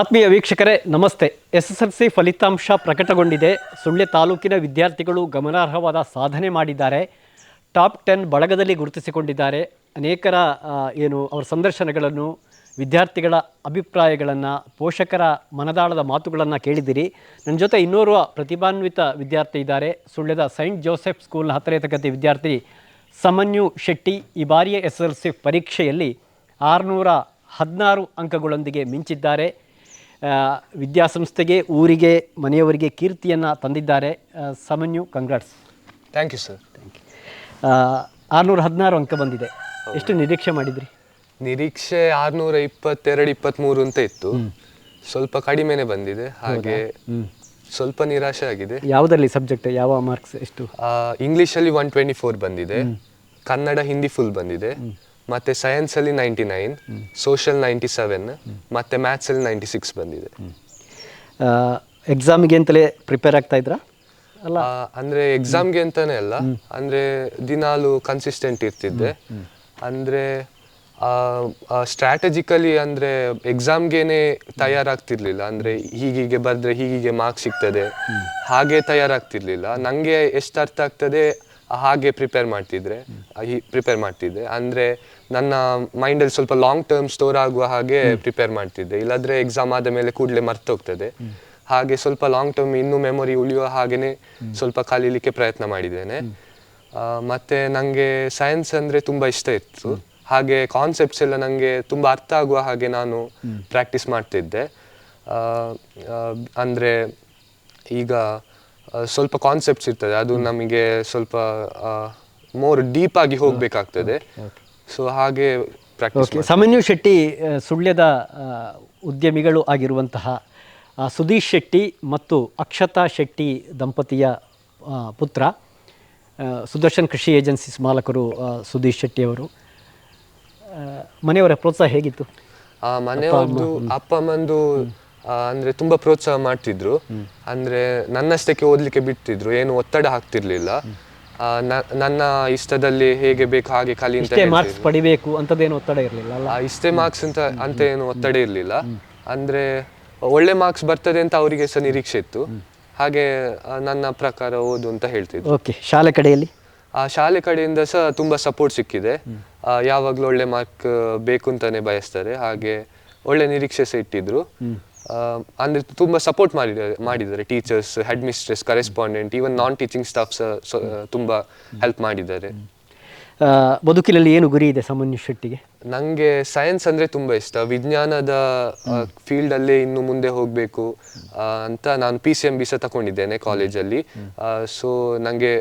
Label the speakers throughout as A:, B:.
A: ಆತ್ಮೀಯ ವೀಕ್ಷಕರೇ, ನಮಸ್ತೆ. ಎಸ್ ಎಸ್ ಎಲ್ ಸಿ ಫಲಿತಾಂಶ ಪ್ರಕಟಗೊಂಡಿದೆ. ಸುಳ್ಯ ತಾಲೂಕಿನ ವಿದ್ಯಾರ್ಥಿಗಳು ಗಮನಾರ್ಹವಾದ ಸಾಧನೆ ಮಾಡಿದ್ದಾರೆ. ಟಾಪ್ ಟೆನ್ ಬಳಗದಲ್ಲಿ ಗುರುತಿಸಿಕೊಂಡಿದ್ದಾರೆ. ಅನೇಕರ ಏನು, ಅವರ ಸಂದರ್ಶನಗಳನ್ನು, ವಿದ್ಯಾರ್ಥಿಗಳ ಅಭಿಪ್ರಾಯಗಳನ್ನು, ಪೋಷಕರ ಮನದಾಳದ ಮಾತುಗಳನ್ನು ಕೇಳಿದ್ದೀರಿ ನನ್ನ ಜೊತೆ ಇನ್ನೋರ್ವ ಪ್ರತಿಭಾನ್ವಿತ ವಿದ್ಯಾರ್ಥಿ ಇದ್ದಾರೆ. ಸುಳ್ಯದ ಸೈಂಟ್ ಜೋಸೆಫ್ ಸ್ಕೂಲ್ನ ಹತ್ತಿರ ತರಗತಿ ವಿದ್ಯಾರ್ಥಿ ಸಮನ್ಯು ಶೆಟ್ಟಿ ಈ ಬಾರಿಯ ಎಸ್ ಎಲ್ ಸಿ ಪರೀಕ್ಷೆಯಲ್ಲಿ ಆರುನೂರ ಹದಿನಾರು ಅಂಕಗಳೊಂದಿಗೆ ಮಿಂಚಿದ್ದಾರೆ. ವಿದ್ಯಾಸಂಸ್ಥೆಗೆ ಊರಿಗೆ ಮನೆಯವರಿಗೆ ಕೀರ್ತಿಯನ್ನು ತಂದಿದ್ದಾರೆ Samanyu congrats
B: thank you sir
A: ಆರುನೂರ ಹದಿನಾರು ಅಂಕ ಬಂದಿದೆ. ಎಷ್ಟು ನಿರೀಕ್ಷೆ ಮಾಡಿದ್ರಿ?
B: ನಿರೀಕ್ಷೆ ಆರುನೂರ ಇಪ್ಪತ್ತೆರಡು ಇಪ್ಪತ್ತ್ಮೂರು ಅಂತ ಇತ್ತು. ಸ್ವಲ್ಪ ಕಡಿಮೆನೆ ಬಂದಿದೆ. ಹಾಗೆ ಸ್ವಲ್ಪ ನಿರಾಶೆ ಆಗಿದೆ.
A: ಯಾವುದರಲ್ಲಿ ಸಬ್ಜೆಕ್ಟ್ ಯಾವ ಮಾರ್ಕ್ಸ್ ಎಷ್ಟು?
B: ಇಂಗ್ಲೀಷಲ್ಲಿ ಒನ್ ಟ್ವೆಂಟಿ ಫೋರ್ ಬಂದಿದೆ. ಕನ್ನಡ ಹಿಂದಿ ಫುಲ್ ಬಂದಿದೆ. ಮತ್ತೆ ಸೈನ್ಸಲ್ಲಿ ninety nine social ninety seven ಮತ್ತೆ ಮ್ಯಾಥ್ಸಲ್ಲಿ ನೈಂಟಿ ಸಿಕ್ಸ್ ಬಂದಿದೆ.
A: ಎಕ್ಸಾಮಿಗೆ ಅಂತಲೇ ಪ್ರಿಪೇರ್ ಆಗ್ತಾ ಇದ್ರಾ? ಅಲ್ಲ?
B: ಅಂದ್ರೆ ಎಕ್ಸಾಮ್ಗೆ ಅಂತಾನೆ ಅಲ್ಲ ಅಂದ್ರೆ ದಿನಾಲು ಕನ್ಸಿಸ್ಟೆಂಟ್ ಇರ್ತಿದ್ದೆ. ಅಂದ್ರೆ ಸ್ಟ್ರಾಟಜಿಕಲಿ ಅಂದ್ರೆ ಎಕ್ಸಾಮ್ಗೇನೆ ತಯಾರಾಗ್ತಿರ್ಲಿಲ್ಲ. ಅಂದ್ರೆ ಹೀಗೀಗೆ ಬರ್ದ್ರೆ ಹೀಗೀಗೆ ಮಾರ್ಕ್ಸ್ ಸಿಗ್ತದೆ. ಹಾಗೆ ತಯಾರಾಗ್ತಿರ್ಲಿಲ್ಲ. ನಂಗೆ ಎಷ್ಟು ಅರ್ಥ ಆಗ್ತದೆ ಹಾಗೆ ಪ್ರಿಪೇರ್ ಮಾಡ್ತಿದ್ರೆ ಪ್ರಿಪೇರ್ ಮಾಡ್ತಿದ್ದೆ. ಅಂದ್ರೆ ನನ್ನ ಮೈಂಡಲ್ಲಿ ಸ್ವಲ್ಪ ಲಾಂಗ್ ಟರ್ಮ್ ಸ್ಟೋರ್ ಆಗುವ ಹಾಗೆ ಪ್ರಿಪೇರ್ ಮಾಡ್ತಿದ್ದೆ. ಇಲ್ಲಾಂದ್ರೆ ಎಕ್ಸಾಮ್ ಆದ ಮೇಲೆ ಕೂಡಲೇ ಮರ್ತೋಗ್ತದೆ. ಹಾಗೆ ಸ್ವಲ್ಪ ಲಾಂಗ್ ಟರ್ಮ್ ಇನ್ನೂ ಮೆಮೊರಿ ಉಳಿಯುವ ಹಾಗೆಯೇ ಸ್ವಲ್ಪ ಕಲೀಲಿಕ್ಕೆ ಪ್ರಯತ್ನ ಮಾಡಿದ್ದೇನೆ. ಮತ್ತೆ ನನಗೆ ಸೈನ್ಸ್ ಅಂದರೆ ತುಂಬ ಇಷ್ಟ ಇತ್ತು. ಹಾಗೆ ಕಾನ್ಸೆಪ್ಟ್ಸ್ ಎಲ್ಲ ನನಗೆ ತುಂಬ ಅರ್ಥ ಆಗುವ ಹಾಗೆ ನಾನು ಪ್ರಾಕ್ಟೀಸ್ ಮಾಡ್ತಿದ್ದೆ. ಅಂದ್ರೆ ಈಗ ಸ್ವಲ್ಪ ಕಾನ್ಸೆಪ್ಟ್ಸ್ ಇರ್ತದೆ. ಅದು ನಮಗೆ ಸ್ವಲ್ಪ ಮೋರ್ ಡೀಪ್ ಆಗಿ ಹೋಗಬೇಕಾಗ್ತದೆ. ಸೊ ಹಾಗೆ ಪ್ರಾಕ್ಟೀಸ್
A: ಓಕೆ ಸಮನ್ಯು ಶೆಟ್ಟಿ ಸುಳ್ಯದ ಉದ್ಯಮಿಗಳು ಆಗಿರುವಂತಹ ಸುಧೀಶ್ ಶೆಟ್ಟಿ ಮತ್ತು ಅಕ್ಷತಾ ಶೆಟ್ಟಿ ದಂಪತಿಯ ಪುತ್ರ ಸುದರ್ಶನ್ ಕೃಷಿ ಏಜೆನ್ಸೀಸ್ ಮಾಲಕರು ಸುದೀಶ್ ಸುಧೀಶ್ ಶೆಟ್ಟಿಯವರು ಮನೆಯವರ ಪ್ರೋತ್ಸಾಹ ಹೇಗಿತ್ತು?
B: ಆ ಮನೆಯವ್ರದ್ದು ಅಪ್ಪ ಅಮ್ಮಂದು ಅಂದ್ರೆ ತುಂಬಾ ಪ್ರೋತ್ಸಾಹ ಮಾಡ್ತಿದ್ರು. ಅಂದ್ರೆ ನನ್ನಷ್ಟಕ್ಕೆ ಓದ್ಲಿಕ್ಕೆ ಬಿಡ್ತಿದ್ರು ಏನು ಒತ್ತಡ ಹಾಕ್ತಿರ್ಲಿಲ್ಲ. ನನ್ನ ಇಷ್ಟದಲ್ಲಿ ಹೇಗೆ ಬೇಕು ಹಾಗೆ ಕಲಿ ಅಂತ
A: ಇಷ್ಟೇ ಮಾರ್ಕ್ಸ್
B: ಹೇಳ್ತಿದ್ರು.
A: ಪಡಿಬೇಕು ಅಂತದೇನು ಒತ್ತಡ ಇರಲಿಲ್ಲ ಅಲ್ಲ?
B: ಆ, ಇಷ್ಟೇ ಮಾರ್ಕ್ಸ್ ಅಂತ ಅಂತ ಏನು ಒತ್ತಡ ಇರಲಿಲ್ಲ. ಅಂದ್ರೆ ಒಳ್ಳೆ ಮಾರ್ಕ್ಸ್ ಬರ್ತದೆ ಅಂತ ಅವರಿಗೆ ಸಹ ನಿರೀಕ್ಷೆ ಇತ್ತು. ಹಾಗೆ ಆ, ನನ್ನ ಪ್ರಕಾರ ಓದು ಅಂತ ಹೇಳ್ತಿದ್ರು
A: ಓಕೆ ಶಾಲೆ ಕಡೆಯಲ್ಲಿ?
B: ಆ ಶಾಲೆ ಕಡೆಯಿಂದ ಸಹ ತುಂಬಾ ಸಪೋರ್ಟ್ ಸಿಕ್ಕಿದೆ. ಆ, ಯಾವಾಗ್ಲೂ ಒಳ್ಳೆ ಮಾರ್ಕ್ ಬೇಕು ಅಂತಾನೆ ಬಯಸ್ತಾರೆ. ಹಾಗೆ ಒಳ್ಳೆ ನಿರೀಕ್ಷೆ ಸಹ ಇಟ್ಟಿದ್ರು. ಅಂದ್ರೆ ತುಂಬ ಸಪೋರ್ಟ್ ಮಾಡಿದ್ದಾರೆ ಮಾಡಿದ್ದಾರೆ teachers head mistress correspondent even non teaching staff ಸಹ ತುಂಬಾ ಹೆಲ್ಪ್ ಮಾಡಿದ್ದಾರೆ.
A: ಬದುಕಿನಲ್ಲಿ ಏನು ಗುರಿ ಇದೆ ಸಮನ್ಯು ಶೆಟ್ಟಿಗೆ?
B: ನನಗೆ ಸೈನ್ಸ್ ಅಂದ್ರೆ ತುಂಬಾ ಇಷ್ಟ. ವಿಜ್ಞಾನದ ಫೀಲ್ಡ್ ಅಲ್ಲೇ ಇನ್ನು ಮುಂದೆ ಹೋಗಬೇಕು ಅಂತ ನಾನು ಪಿ ಸಿ ಎಂ ಬಿ ಸಹ ತಗೊಂಡಿದ್ದೇನೆ ಕಾಲೇಜಲ್ಲಿ ಸೊ ನನಗೆ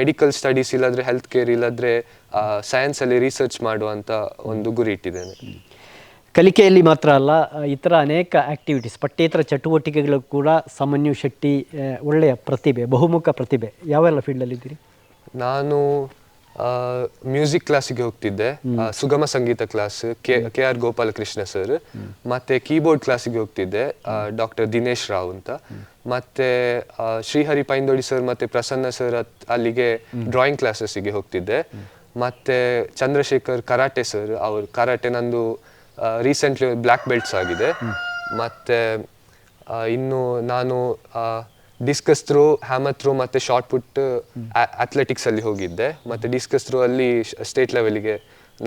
B: ಮೆಡಿಕಲ್ ಸ್ಟಡೀಸ್ ಇಲ್ಲಾದ್ರೆ ಹೆಲ್ತ್ ಕೇರ್ ಇಲ್ಲದ್ರೆ ಸೈನ್ಸ್ ಅಲ್ಲಿ ರಿಸರ್ಚ್ ಮಾಡುವಂಥ ಒಂದು ಗುರಿ ಇಟ್ಟಿದ್ದೇನೆ.
A: ಕಲಿಕೆಯಲ್ಲಿ ಮಾತ್ರ ಅಲ್ಲ ಇತರ ಅನೇಕ ಆಕ್ಟಿವಿಟೀಸ್ ಪಠ್ಯೇತರ ಚಟುವಟಿಕೆಗಳು ಕೂಡ ಸಮನ್ಯು ಶೆಟ್ಟಿ ಒಳ್ಳೆಯ ಪ್ರತಿಭೆ ಬಹುಮುಖ ಪ್ರತಿಭೆ. ಯಾವೆಲ್ಲ ಫೀಲ್ಡಲ್ಲಿದ್ದೀರಿ
B: ನಾನು ಮ್ಯೂಸಿಕ್ ಕ್ಲಾಸಿಗೆ ಹೋಗ್ತಿದ್ದೆ. ಸುಗಮ ಸಂಗೀತ class K K R Gopalakrishna sir ಮತ್ತೆ ಕೀಬೋರ್ಡ್ ಕ್ಲಾಸಿಗೆ ಹೋಗ್ತಿದ್ದೆ ಡಾಕ್ಟರ್ ದಿನೇಶ್ ರಾವ್ ಅಂತ. ಮತ್ತೆ ಶ್ರೀಹರಿ ಪೈಂದೋಡಿ ಸರ್ ಮತ್ತೆ ಪ್ರಸನ್ನ ಸರ್ ಅಲ್ಲಿಗೆ ಡ್ರಾಯಿಂಗ್ ಕ್ಲಾಸಸ್ಸಿಗೆ ಹೋಗ್ತಿದ್ದೆ. ಮತ್ತೆ ಚಂದ್ರಶೇಖರ್ ಕರಾಟೆ ಸರ್ ಅವ್ರು ಕರಾಟೆ ನಂದು ರೀಸೆಂಟ್ಲಿ ಬ್ಲ್ಯಾಕ್ ಬೆಲ್ಟ್ಸ್ ಆಗಿದೆ. ಮತ್ತೆ ಇನ್ನು ನಾನು ಡಿಸ್ಕಸ್ ಥ್ರೂ ಹ್ಯಾಮರ್ ಥ್ರೂ ಮತ್ತೆ ಶಾರ್ಟ್ ಪುಟ್ ಅಥ್ಲೆಟಿಕ್ಸಲ್ಲಿ ಹೋಗಿದ್ದೆ. ಮತ್ತೆ ಡಿಸ್ಕಸ್ ಥ್ರೂ ಅಲ್ಲಿ ಸ್ಟೇಟ್ ಲೆವೆಲ್ಗೆ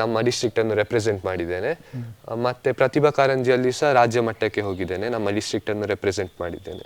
B: ನಮ್ಮ ಡಿಸ್ಟ್ರಿಕ್ಟನ್ನು ರೆಪ್ರೆಸೆಂಟ್ ಮಾಡಿದ್ದೇನೆ. ಮತ್ತು ಪ್ರತಿಭಾ ಕಾರಂಜಿಯಲ್ಲಿ ಸಹ ರಾಜ್ಯ ಮಟ್ಟಕ್ಕೆ ಹೋಗಿದ್ದೇನೆ. ನಮ್ಮ ಡಿಸ್ಟ್ರಿಕ್ಟನ್ನು ರೆಪ್ರೆಸೆಂಟ್ ಮಾಡಿದ್ದೇನೆ.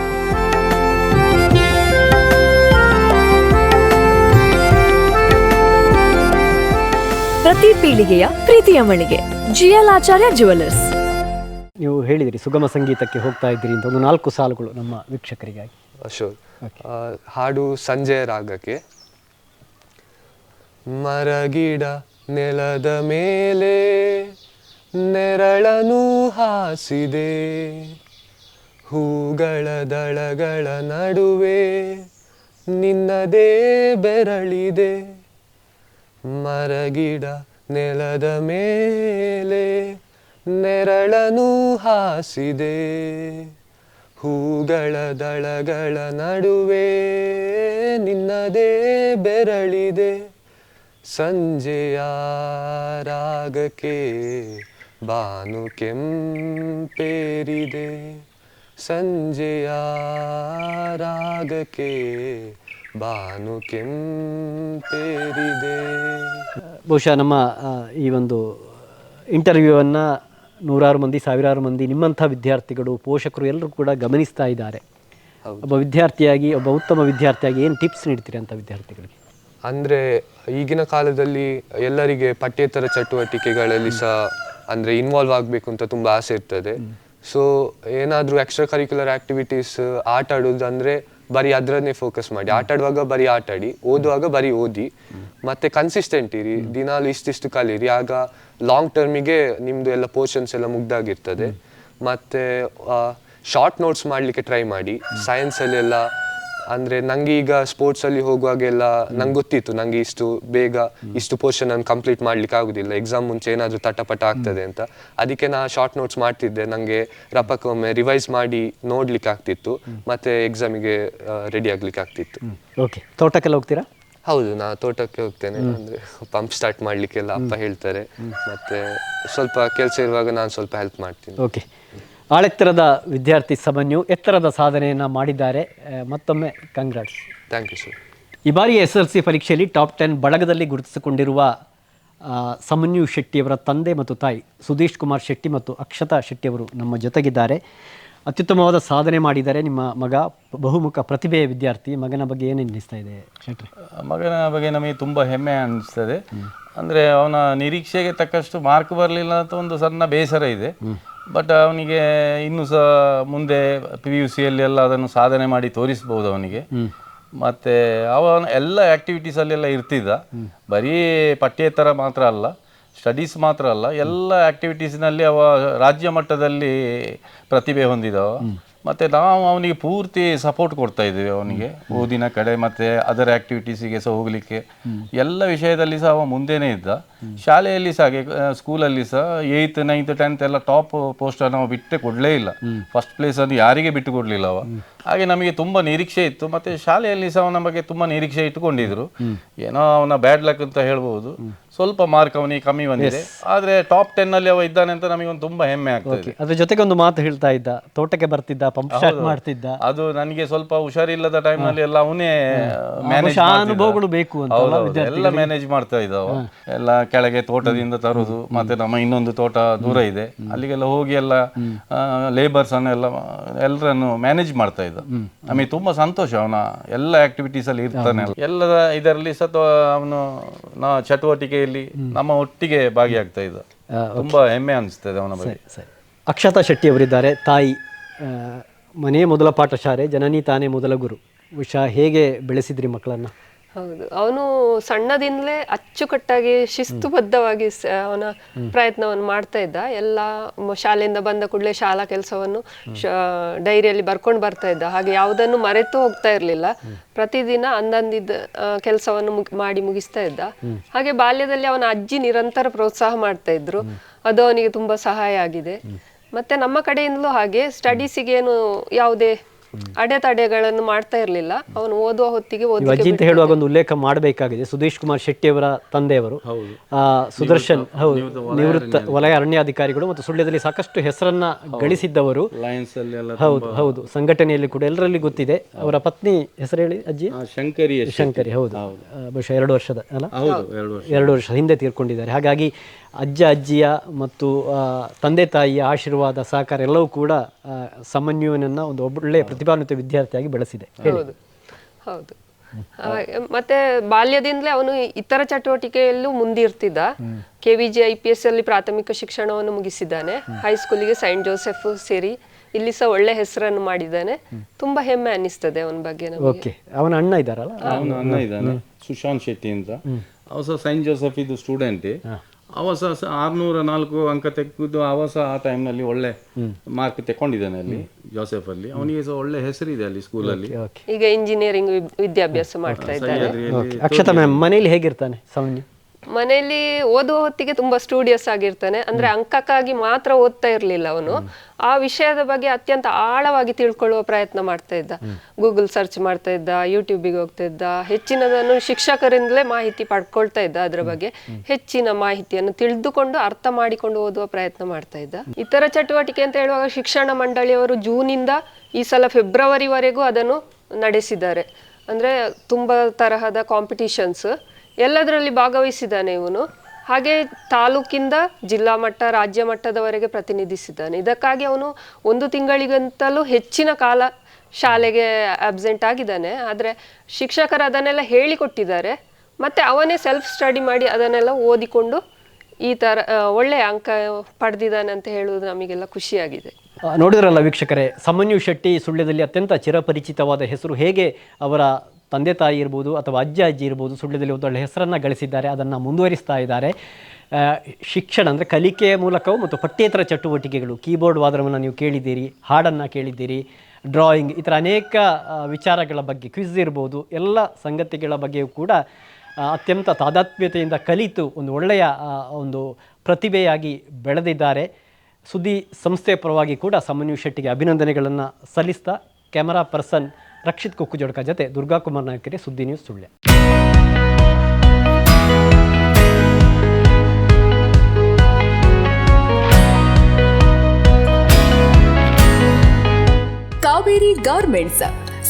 C: ಪ್ರತಿ ಪೀಳಿಗೆಯ ಪ್ರೀತಿಯ ಮಳಿಗೆ. ಜಿಎಲ್ ಆಚಾರ್ಯ ಜುವೆಲ್ಲರ್ಸ್
A: ನೀವು ಹೇಳಿದಿರಿ ಸುಗಮ ಸಂಗೀತಕ್ಕೆ ಹೋಗ್ತಾ ಇದ್ದೀರಿ ಅಂತ ಒಂದು ನಾಲ್ಕು ಸಾಲುಗಳು ನಮ್ಮ ವೀಕ್ಷಕರಿಗಾಗಿ.
B: ಅಶೋಕ್ ಆ, ಹಾಡು ಸಂಜೆ ರಾಗಕ್ಕೆ. ಮರಗಿಡ ನೆಲದ ಮೇಲೆ ನೆರಳನು ಹಾಸಿದೆ. ಹೂಗಳ ದಳಗಳ ನಡುವೆ ನಿನ್ನದೇ ಬೆರಳಿದೆ. ಮರಗಿಡ ನೆಲದ ಮೇಲೆ ನೆರಳನು ಹಾಸಿದೆ. ಹೂಗಳ ದಳಗಳ ನಡುವೆ ನಿನ್ನದೇ ಬೆರಳಿದೆ. ಸಂಜೆಯ ರಾಗಕ್ಕೆ ಬಾನು ಕೆಂಪೇರಿದೆ. ಸಂಜೆಯ ರಾಗಕ್ಕೆ ಬಾನು ಕೆಂಪೇರಿದೆ.
A: ಬಹುಶಃ ನಮ್ಮ ಈ ಒಂದು ಇಂಟರ್ವ್ಯೂವನ್ನು ನೂರಾರು ಮಂದಿ ಸಾವಿರಾರು ಮಂದಿ ನಿಮ್ಮಂಥ ವಿದ್ಯಾರ್ಥಿಗಳು ಪೋಷಕರು ಎಲ್ಲರೂ ಕೂಡ ಗಮನಿಸ್ತಾ ಇದ್ದಾರೆ. ಒಬ್ಬ ವಿದ್ಯಾರ್ಥಿಯಾಗಿ ಒಬ್ಬ ಉತ್ತಮ ವಿದ್ಯಾರ್ಥಿಯಾಗಿ ಏನು ಟಿಪ್ಸ್ ನೀಡ್ತೀರಿ ಅಂತ ವಿದ್ಯಾರ್ಥಿಗಳಿಗೆ?
B: ಅಂದರೆ ಈಗಿನ ಕಾಲದಲ್ಲಿ ಎಲ್ಲರಿಗೆ ಪಠ್ಯೇತರ ಚಟುವಟಿಕೆಗಳಲ್ಲಿ ಸಹ ಅಂದರೆ ಇನ್ವಾಲ್ವ್ ಆಗಬೇಕು ಅಂತ ತುಂಬ ಆಸೆ ಇರ್ತದೆ. ಸೊ ಏನಾದರೂ ಎಕ್ಸ್ಟ್ರಾ ಕರಿಕ್ಯುಲರ್ ಆಕ್ಟಿವಿಟೀಸ್ ಆಟ ಆಡೋದು ಅಂದ್ರೆ ಬರೀ ಅದರನ್ನೇ ಫೋಕಸ್ ಮಾಡಿ. ಆಟ ಆಡುವಾಗ ಬರೀ ಆಟ ಆಡಿ ಓದುವಾಗ ಬರೀ ಓದಿ ಮತ್ತೆ ಕನ್ಸಿಸ್ಟೆಂಟ್ ಇರಿ. ದಿನಾಲು ಇಷ್ಟಿಷ್ಟು ಕಲೀರಿ ಆಗ ಲಾಂಗ್ ಟರ್ಮಿಗೆ ನಿಮ್ದು ಎಲ್ಲ ಪೋರ್ಷನ್ಸ್ ಎಲ್ಲ ಮುಗ್ದಾಗಿರ್ತದೆ. ಮತ್ತೆ ಶಾರ್ಟ್ ನೋಟ್ಸ್ ಮಾಡ್ಲಿಕ್ಕೆ ಟ್ರೈ ಮಾಡಿ. ಸೈನ್ಸ್ ಅಲ್ಲಿ ಎಲ್ಲ ಅಂದ್ರೆ ನಂಗೆ ಈಗ ಸ್ಪೋರ್ಟ್ಸ್ ಅಲ್ಲಿ ಹೋಗುವಾಗೆಲ್ಲ ನಂಗೆ ಗೊತ್ತಿತ್ತು ನಂಗೆ ಇಷ್ಟು ಬೇಗ ಇಷ್ಟು ಪೋರ್ಷನ್ ನಾನು ಕಂಪ್ಲೀಟ್ ಮಾಡ್ಲಿಕ್ಕೆ ಆಗುದಿಲ್ಲ. ಎಕ್ಸಾಮ್ ಮುಂಚೆ ಏನಾದ್ರೂ ತಟಪಟ ಆಗ್ತದೆ ಅಂತ. ಅದಕ್ಕೆ ನಾ ಶಾರ್ಟ್ ನೋಟ್ಸ್ ಮಾಡ್ತಿದ್ದೆ. ನಂಗೆ ರಪಕ್ಕೊಮ್ಮೆ ರಿವೈಸ್ ಮಾಡಿ ನೋಡ್ಲಿಕ್ಕೆ ಆಗ್ತಿತ್ತು. ಮತ್ತೆ ಎಕ್ಸಾಮಿಗೆ ರೆಡಿ ಆಗ್ಲಿಕ್ಕೆ ಆಗ್ತಿತ್ತು.
A: ಓಕೆ ತೋಟಕ್ಕೆಲ್ಲ ಹೋಗ್ತೀರಾ?
B: ಹೌದು ನಾ ತೋಟಕ್ಕೆ ಹೋಗ್ತೇನೆ. ಅಂದ್ರೆ ಪಂಪ್ ಸ್ಟಾರ್ಟ್ ಮಾಡ್ಲಿಕ್ಕೆಲ್ಲ ಅಪ್ಪ ಹೇಳ್ತಾರೆ. ಮತ್ತೆ ಸ್ವಲ್ಪ ಕೆಲಸ ಇರುವಾಗ ನಾನು ಸ್ವಲ್ಪ ಹೆಲ್ಪ್ ಮಾಡ್ತೀನಿ.
A: ಓಕೆ ಆಳೆತ್ತರದ ವಿದ್ಯಾರ್ಥಿ ಸಮನ್ಯು ಎತ್ತರದ ಸಾಧನೆಯನ್ನು ಮಾಡಿದ್ದಾರೆ. ಮತ್ತೊಮ್ಮೆ ಕಂಗ್ರಾಟ್ಸ್
B: ಥ್ಯಾಂಕ್ ಯು ಸರ್
A: ಈ ಬಾರಿ ಎಸ್ ಎಲ್ ಸಿ ಪರೀಕ್ಷೆಯಲ್ಲಿ ಟಾಪ್ ಟೆನ್ ಬಳಗದಲ್ಲಿ ಗುರುತಿಸಿಕೊಂಡಿರುವ ಸಮನ್ಯು ಶೆಟ್ಟಿಯವರ ತಂದೆ ಮತ್ತು ತಾಯಿ ಸುದೀಶ್ ಕುಮಾರ್ ಶೆಟ್ಟಿ ಮತ್ತು ಅಕ್ಷತಾ ಶೆಟ್ಟಿಯವರು ನಮ್ಮ ಜೊತೆಗಿದ್ದಾರೆ. ಅತ್ಯುತ್ತಮವಾದ ಸಾಧನೆ ಮಾಡಿದ್ದಾರೆ ನಿಮ್ಮ ಮಗ ಬಹುಮುಖ ಪ್ರತಿಭೆಯ ವಿದ್ಯಾರ್ಥಿ. ಮಗನ ಬಗ್ಗೆ ಏನು ಅನ್ನಿಸ್ತಾ ಇದೆ? ಶೆಟ್ಟಿ
D: ಮಗನ ಬಗ್ಗೆ ನಮಗೆ ತುಂಬ ಹೆಮ್ಮೆ ಅನಿಸ್ತದೆ ಅಂದರೆ ಅವನ ನಿರೀಕ್ಷೆಗೆ ತಕ್ಕಷ್ಟು ಮಾರ್ಕ್ ಬರಲಿಲ್ಲ ಅಂತ ಒಂದು ಸಣ್ಣ ಬೇಸರ ಇದೆ. ಬಟ್ ಅವನಿಗೆ ಇನ್ನೂ ಸಹ ಮುಂದೆ ಪಿ ಯು ಸಿಯಲ್ಲಿ ಎಲ್ಲ ಅದನ್ನು ಸಾಧನೆ ಮಾಡಿ ತೋರಿಸ್ಬೋದು ಅವನಿಗೆ. ಮತ್ತೆ ಅವನ ಎಲ್ಲ ಆ್ಯಕ್ಟಿವಿಟೀಸಲ್ಲೆಲ್ಲ ಇರ್ತಿದ್ದ. ಬರೀ ಪಠ್ಯೇತರ ಮಾತ್ರ ಅಲ್ಲ ಸ್ಟಡೀಸ್ ಮಾತ್ರ ಅಲ್ಲ ಎಲ್ಲ ಆ್ಯಕ್ಟಿವಿಟೀಸ್ನಲ್ಲಿ ಅವ ರಾಜ್ಯ ಮಟ್ಟದಲ್ಲಿ ಪ್ರತಿಭೆ ಹೊಂದಿದವ ಮತ್ತು ನಾವು ಅವನಿಗೆ ಪೂರ್ತಿ ಸಪೋರ್ಟ್ ಕೊಡ್ತಾ ಇದ್ದೀವಿ ಅವನಿಗೆ. ಓದಿನ ಕಡೆ ಮತ್ತು ಅದರ್ ಆ್ಯಕ್ಟಿವಿಟೀಸಿಗೆ ಸಹ ಹೋಗಲಿಕ್ಕೆ. ಎಲ್ಲ ವಿಷಯದಲ್ಲಿ ಸಹ ಅವ ಮುಂದೆನೇ ಇದ್ದ. ಶಾಲೆಯಲ್ಲಿ ಸಹ ಹಾಗೆ ಸ್ಕೂಲಲ್ಲಿ ಸಹ ಏಯ್ತ್ ನೈನ್ತ್ ಟೆಂತ್ ಎಲ್ಲ ಟಾಪ್ ಪೋಸ್ಟನ್ನು ನಾವು ಬಿಟ್ಟೆ ಕೊಡಲೇ ಇಲ್ಲ. ಫಸ್ಟ್ ಪ್ಲೇಸನ್ನು ಯಾರಿಗೆ ಬಿಟ್ಟು ಕೊಡಲಿಲ್ಲ ಅವ. ಹಾಗೆ ನಮಗೆ ತುಂಬ ನಿರೀಕ್ಷೆ ಇತ್ತು. ಮತ್ತು ಶಾಲೆಯಲ್ಲಿ ಸಹ ಅವನ ಬಗ್ಗೆ ತುಂಬ ನಿರೀಕ್ಷೆ ಇಟ್ಟುಕೊಂಡಿದ್ರು ಏನೋ ಅವನ ಬ್ಯಾಡ್ ಲಕ್ ಅಂತ ಹೇಳ್ಬೋದು. ಸ್ವಲ್ಪ ಮಾರ್ಕ್ ಅವನಿಗೆ ಕಮ್ಮಿ ಬಂದಿದೆ. ಆದ್ರೆ ಟಾಪ್ ಟೆನ್ನಲ್ಲಿ ಅವ ಇದ್ದಾನೆ ಅಂತ ನಮಗೆ ಒಂದು ತುಂಬಾ ಹೆಮ್ಮೆ ಆಗ್ತದೆ
A: ಅದ್ರ ಜೊತೆಗೆ ಒಂದು ಮಾತು ಹೇಳ್ತಾ ಇದ್ದ ತೋಟಕ್ಕೆ ಬರ್ತಿದ್ದ ಪಂಪ್ ಶಾಟ್ ಮಾಡ್ತಿದ್ದ.
D: ಅದು ನನಗೆ ಸ್ವಲ್ಪ ಹುಷಾರಿಲ್ಲದ ಟೈಮ್ನಲ್ಲಿ ಎಲ್ಲ ಅವನೇ ಮ್ಯಾನೇಜ್
A: ಅನುಭವಗಳು ಬೇಕು ಅಲ್ಲ
D: ಎಲ್ಲ ಮ್ಯಾನೇಜ್ ಮಾಡ್ತಾ ಇದ್ದಾವ. ಎಲ್ಲ ಕೆಳಗೆ ತೋಟದಿಂದ ತರೋದು ಮತ್ತೆ ನಮ್ಮ ಇನ್ನೊಂದು ತೋಟ ದೂರ ಇದೆ. ಅಲ್ಲಿಗೆಲ್ಲ ಹೋಗಿ ಎಲ್ಲ ಲೇಬರ್ಸ್ ಅನ್ನೆಲ್ಲ ಎಲ್ಲರನ್ನು ಮ್ಯಾನೇಜ್ ಮಾಡ್ತಾ ಇದ್ದ. ನಮಗೆ ತುಂಬಾ ಸಂತೋಷ. ಅವನ ಎಲ್ಲ ಆಕ್ಟಿವಿಟೀಸ್ ಅಲ್ಲಿ ಇರ್ತಾನೆ ಎಲ್ಲದ ಇದರಲ್ಲಿ ಸತ ಅವನು ನಾ ಚಟುವಟಿಕೆಯಲ್ಲಿ ನಮ್ಮ ಒಟ್ಟಿಗೆ ಭಾಗಿಯಾಗ್ತಾ ಇದ್ದ. ತುಂಬಾ ಹೆಮ್ಮೆ ಅನಿಸ್ತದೆ ಅವನ ಬಗ್ಗೆ.
A: ಸರಿ ಅಕ್ಷತಾ ಶೆಟ್ಟಿ ಅವರಿದ್ದಾರೆ ತಾಯಿ ಆ, ಮನೆ ಮೊದಲ ಪಾಠಶಾಲೆ ಜನನಿ ತಾನೇ ಮೊದಲ ಗುರು. ಉಷಾ ಹೇಗೆ ಬೆಳೆಸಿದ್ರಿ ಮಕ್ಕಳನ್ನ?
E: ಹೌದು. ಅವನು ಸಣ್ಣದಿಂದಲೇ ಅಚ್ಚುಕಟ್ಟಾಗಿ ಶಿಸ್ತುಬದ್ಧವಾಗಿ ಅವನ ಪ್ರಯತ್ನವನ್ನು ಮಾಡ್ತಾ ಇದ್ದ. ಎಲ್ಲ ಶಾಲೆಯಿಂದ ಬಂದ ಕೂಡಲೇ ಶಾಲಾ ಕೆಲಸವನ್ನು ಡೈರಿಯಲ್ಲಿ ಬರ್ಕೊಂಡು ಬರ್ತಾ ಇದ್ದ. ಹಾಗೆ ಯಾವುದನ್ನು ಮರೆತು ಹೋಗ್ತಾ ಇರಲಿಲ್ಲ. ಪ್ರತಿದಿನ ಅಂದಂದಿದ್ದ ಕೆಲಸವನ್ನು ಮಾಡಿ ಮುಗಿಸ್ತಾ ಇದ್ದ. ಹಾಗೆ ಬಾಲ್ಯದಲ್ಲಿ ಅವನ ಅಜ್ಜಿ ನಿರಂತರ ಪ್ರೋತ್ಸಾಹ ಮಾಡ್ತಾ ಇದ್ರು. ಅದು ಅವನಿಗೆ ತುಂಬಾ ಸಹಾಯ ಆಗಿದೆ. ಮತ್ತೆ ನಮ್ಮ ಕಡೆಯಿಂದಲೂ ಹಾಗೆ. ಸ್ಟಡೀಸಿಗೇನು ಯಾವುದೇ ಅಡೆತಡೆಗಳನ್ನು ಮಾಡ್ತಾ ಇರಲಿಲ್ಲ. ಅವನು ಓದುವ ಹೊತ್ತಿಗೆ
A: ನೀವು ಅಜ್ಜಿ ಅಂತ ಹೇಳುವಾಗ ಒಂದು ಉಲ್ಲೇಖ ಮಾಡಬೇಕಾಗಿದೆ. ಸುದೇಶ್ ಕುಮಾರ್ ಶೆಟ್ಟಿ ಅವರ ತಂದೆಯವರು ಆ, ಸುದರ್ಶನ್ ಹೌದು ನಿವೃತ್ತ ವಲಯ ಅರಣ್ಯಾಧಿಕಾರಿಗಳು. ಮತ್ತು ಸುಳ್ಯದಲ್ಲಿ ಸಾಕಷ್ಟು ಹೆಸರನ್ನ ಗಳಿಸಿದ್ದವರು.
D: ಲಯನ್ಸ್ ಅಲ್ಲಿ ಎಲ್ಲ
A: ಹೌದು ಹೌದು. ಸಂಘಟನೆಯಲ್ಲಿ ಕೂಡ ಎಲ್ಲರಲ್ಲಿ ಗೊತ್ತಿದೆ. ಅವರ ಪತ್ನಿ ಹೆಸರು ಹೇಳಿ ಅಜ್ಜಿ?
D: ಶಂಕರಿ
A: ಶಂಕರಿ ಹೌದು. ಆ, ಬಹುಶಃ ಎರಡು ವರ್ಷದ ಅಲ್ಲ?
D: ಹೌದು ಎರಡು ವರ್ಷ.
A: ಎರಡು ವರ್ಷ ಹಿಂದೆ ತೀರ್ಕೊಂಡಿದ್ದಾರೆ. ಹಾಗಾಗಿ ಅಜ್ಜ ಅಜ್ಜಿಯ ಮತ್ತು ಆ, ತಂದೆ ತಾಯಿಯ ಆಶೀರ್ವಾದ ಸಹಕಾರ ಎಲ್ಲವೂ ಕೂಡ ಸಮನ್ವಯನ ಸಮನ್ಯುವನನ್ನು ಒಂದು ಒಳ್ಳೆಯ ಪ್ರತಿಭಾನ್ವಿತ ವಿದ್ಯಾರ್ಥಿಯಾಗಿ ಬೆಳೆಸಿದೆ.
E: ಹೌದು. ಹೌದು. ಹಾಗೆ ಮತ್ತೆ ಬಾಲ್ಯದಿಂದಲೇ ಅವನು ಇತರ ಚಟುವಟಿಕೆಯಲ್ಲೂ ಮುಂದಿರ್ತಿದ್ದ. K V G I P S ಅಲ್ಲಿ ಪ್ರಾಥಮಿಕ ಶಿಕ್ಷಣವನ್ನು ಮುಗಿಸಿದ್ದಾನೆ. ಹೈಸ್ಕೂಲಿಗೆ ಸೈಂಟ್ ಜೋಸೆಫ್ ಸೇರಿ ಇಲ್ಲಿ ಸಹ ಒಳ್ಳೆ ಹೆಸರನ್ನು ಮಾಡಿದ್ದಾನೆ. ತುಂಬಾ ಹೆಮ್ಮೆ ಅನ್ನಿಸ್ತದೆ ಅವನ ಬಗ್ಗೆ
A: ಓಕೆ. ಅವನ ಅಣ್ಣ ಇದ್ದಾರಲ್ಲ?
D: ಅವನ ಅಣ್ಣ ಇದ್ದಾನೆ ಸುಶಾಂತ್ ಶೆಟ್ಟಿ ಅಂತ. ಅವ ಸಹ ಸೈಂಟ್ ಜೋಸೆಫ್ ಇದು ಸ್ಟೂಡೆಂಟೇ. ಅವ ಆರುನೂರ ನಾಲ್ಕು ಅಂಕ ತೆಗೆದು ಆವಾಸ ಆ ಟೈಮ್ನಲ್ಲಿ ಒಳ್ಳೆ ಮಾರ್ಕ್ ತೆಕ್ಕೊಂಡಿದ್ದಾನೆ ಅಲ್ಲಿ ಜೋಸೆಫ್ ಅಲ್ಲಿ. ಅವನಿಗೆ ಸಹ ಒಳ್ಳೆ ಹೆಸರಿದೆ ಅಲ್ಲಿ ಸ್ಕೂಲಲ್ಲಿ
A: ಓಕೆ
E: ಈಗ ಇಂಜಿನಿಯರಿಂಗ್ ವಿದ್ಯಾಭ್ಯಾಸ ಮಾಡ್ತಾ
A: ಇದ್ದಾರೆ. ಅಕ್ಷತಾ ಮ್ಯಾಮ್ ಮನೇಲಿ ಹೇಗಿರ್ತಾನೆ ಸಾಮಾನ್ಯ
E: ಮನೆಯಲ್ಲಿ ಓದುವ ಹೊತ್ತಿಗೆ ತುಂಬಾ ಸ್ಟೂಡಿಯಸ್ ಆಗಿರ್ತಾನೆ. ಅಂದ್ರೆ ಅಂಕಕ್ಕಾಗಿ ಮಾತ್ರ ಓದ್ತಾ ಇರ್ಲಿಲ್ಲ ಅವನು. ಆ ವಿಷಯದ ಬಗ್ಗೆ ಅತ್ಯಂತ ಆಳವಾಗಿ ತಿಳ್ಕೊಳ್ಳುವ ಪ್ರಯತ್ನ ಮಾಡ್ತಾ ಇದ್ದ. ಗೂಗಲ್ ಸರ್ಚ್ ಮಾಡ್ತಾ ಇದ್ದ ಯೂಟ್ಯೂಬಿಗೆ ಹೋಗ್ತಾ ಇದ್ದ ಹೆಚ್ಚಿನದನ್ನು ಶಿಕ್ಷಕರಿಂದಲೇ ಮಾಹಿತಿ ಪಡ್ಕೊಳ್ತಾ ಇದ್ದ ಅದರ ಬಗ್ಗೆ ಹೆಚ್ಚಿನ ಮಾಹಿತಿಯನ್ನು ತಿಳಿದುಕೊಂಡು ಅರ್ಥ ಮಾಡಿಕೊಂಡು ಓದುವ ಪ್ರಯತ್ನ ಮಾಡ್ತಾ ಇದ್ದ. ಇತರ ಚಟುವಟಿಕೆ ಅಂತ ಹೇಳುವಾಗ ಶಿಕ್ಷಣ ಮಂಡಳಿಯವರು ಜೂನಿಂದ ಈ ಸಲ ಫೆಬ್ರವರಿವರೆಗೂ ಅದನ್ನು ನಡೆಸಿದ್ದಾರೆ. ಅಂದ್ರೆ ತುಂಬಾ ತರಹದ ಕಾಂಪಿಟಿಷನ್ಸ್ ಎಲ್ಲದರಲ್ಲಿ ಭಾಗವಹಿಸಿದ್ದಾನೆ ಇವನು. ಹಾಗೆ ತಾಲೂಕಿಂದ ಜಿಲ್ಲಾ ಮಟ್ಟ, ರಾಜ್ಯ ಮಟ್ಟದವರೆಗೆ ಪ್ರತಿನಿಧಿಸಿದ್ದಾನೆ. ಇದಕ್ಕಾಗಿ ಅವನು ಒಂದು ತಿಂಗಳಿಗಂತಲೂ ಹೆಚ್ಚಿನ ಕಾಲ ಶಾಲೆಗೆ ಅಬ್ಸೆಂಟ್ ಆಗಿದ್ದಾನೆ. ಆದರೆ ಶಿಕ್ಷಕರು ಅದನ್ನೆಲ್ಲ ಹೇಳಿಕೊಟ್ಟಿದ್ದಾರೆ. ಮತ್ತು ಅವನೇ ಸೆಲ್ಫ್ ಸ್ಟಡಿ ಮಾಡಿ ಅದನ್ನೆಲ್ಲ ಓದಿಕೊಂಡು ಈ ಥರ ಒಳ್ಳೆಯ ಅಂಕ ಪಡೆದಿದ್ದಾನೆ ಅಂತ ಹೇಳುವುದು ನಮಗೆಲ್ಲ ಖುಷಿಯಾಗಿದೆ.
A: ನೋಡಿದ್ರಲ್ಲ ವೀಕ್ಷಕರೇ, ಸಮನ್ಯು ಶೆಟ್ಟಿ ಸುಳ್ಳ್ಯದಲ್ಲಿ ಅತ್ಯಂತ ಚಿರಪರಿಚಿತವಾದ ಹೆಸರು ಹೇಗೆ ಅವರ ತಂದೆ ತಾಯಿ ಇರ್ಬೋದು ಅಥವಾ ಅಜ್ಜ ಅಜ್ಜಿ ಇರ್ಬೋದು ಒಂದು ಒಂದೊಳ್ಳೆ ಹೆಸರನ್ನು ಗಳಿಸಿದ್ದಾರೆ, ಅದನ್ನು ಮುಂದುವರಿಸ್ತಾ ಇದ್ದಾರೆ. ಶಿಕ್ಷಣ ಅಂದರೆ ಕಲಿಕೆಯ ಮೂಲಕವೂ ಮತ್ತು ಪಠ್ಯೇತರ ಚಟುವಟಿಕೆಗಳು, ಕೀಬೋರ್ಡ್ ವಾದನವನ್ನು ನೀವು ಕೇಳಿದ್ದೀರಿ, ಹಾಡನ್ನು ಕೇಳಿದ್ದೀರಿ, ಡ್ರಾಯಿಂಗ್ ಈ ಥರ ಅನೇಕ ವಿಚಾರಗಳ ಬಗ್ಗೆ, ಕ್ವಿಜ್ ಇರ್ಬೋದು, ಎಲ್ಲ ಸಂಗತಿಗಳ ಬಗ್ಗೆಯೂ ಕೂಡ ಅತ್ಯಂತ ತಾದಾತ್ಮ್ಯತೆಯಿಂದ ಕಲಿತು ಒಂದು ಒಳ್ಳೆಯ ಒಂದು ಪ್ರತಿಭೆಯಾಗಿ ಬೆಳೆದಿದ್ದಾರೆ. ಸುದ್ದಿ ಸಂಸ್ಥೆಯ ಪರವಾಗಿ ಕೂಡ ಸಮನ್ಯು ಶೆಟ್ಟಿಗೆ ಅಭಿನಂದನೆಗಳನ್ನು ಸಲ್ಲಿಸ್ತಾ, ಕ್ಯಾಮರಾ ಪರ್ಸನ್ ರಕ್ಷಿತ್ ಕುಕ್ಕುಜೋಡ್ಕ ಜತೆ ದುರ್ಗಾ ಕುಮಾರ್ ನಾಯಕರಿ ಸುದ್ದಿ ನ್ಯೂಸ್ ಸುಳ್ಯ
F: ಕಾವೇರಿ ಗಾರ್ಮೆಂಟ್ಸ್